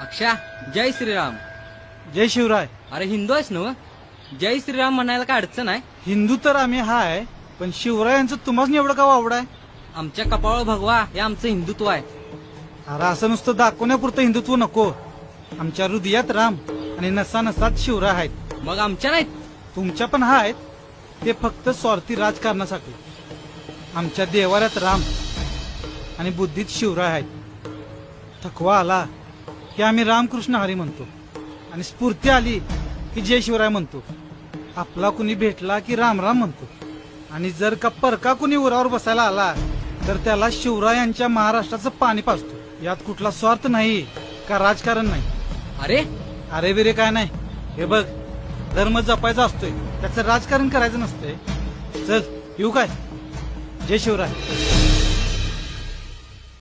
अक्षा जय श्रीराम. जय शिवराय. अरे हिंदू आहेस ना जय श्रीराम म्हणायला काय अडचण आहे? हिंदू तर आम्ही हाय पण शिवरायांचं तुम्हाला एवढं का वावड आहे? आमच्या कपाळ भगवा हे आमचं हिंदुत्व आहे. अरे असं नुसतं दाखवण्यापुरतं हिंदुत्व नको. आमच्या हृदयात राम आणि नसा नसात शिवराय आहेत. मग आमच्या नाहीत? तुमच्या पण आहेत ते फक्त स्वार्थी राजकारणासाठी. आमच्या देवाऱ्यात राम आणि बुद्धीत शिवराय आहेत. थकवा आला. की आम्ही रामकृष्ण हरी म्हणतो. आणि स्फूर्ती आली की जय शिवराय म्हणतो. आपला कुणी भेटला की राम राम म्हणतो. आणि जर का परका कुणी उरावर बसायला आला तर त्याला शिवरायांच्या महाराष्ट्राचं पाणी पाजतो. यात कुठला स्वार्थ नाही का राजकारण नाही? अरे? अरे बिरे काय नाही. हे बघ धर्म जपायचा असतोय त्याचं राजकारण करायचं नसतंय. चल येऊ काय? जय शिवराय.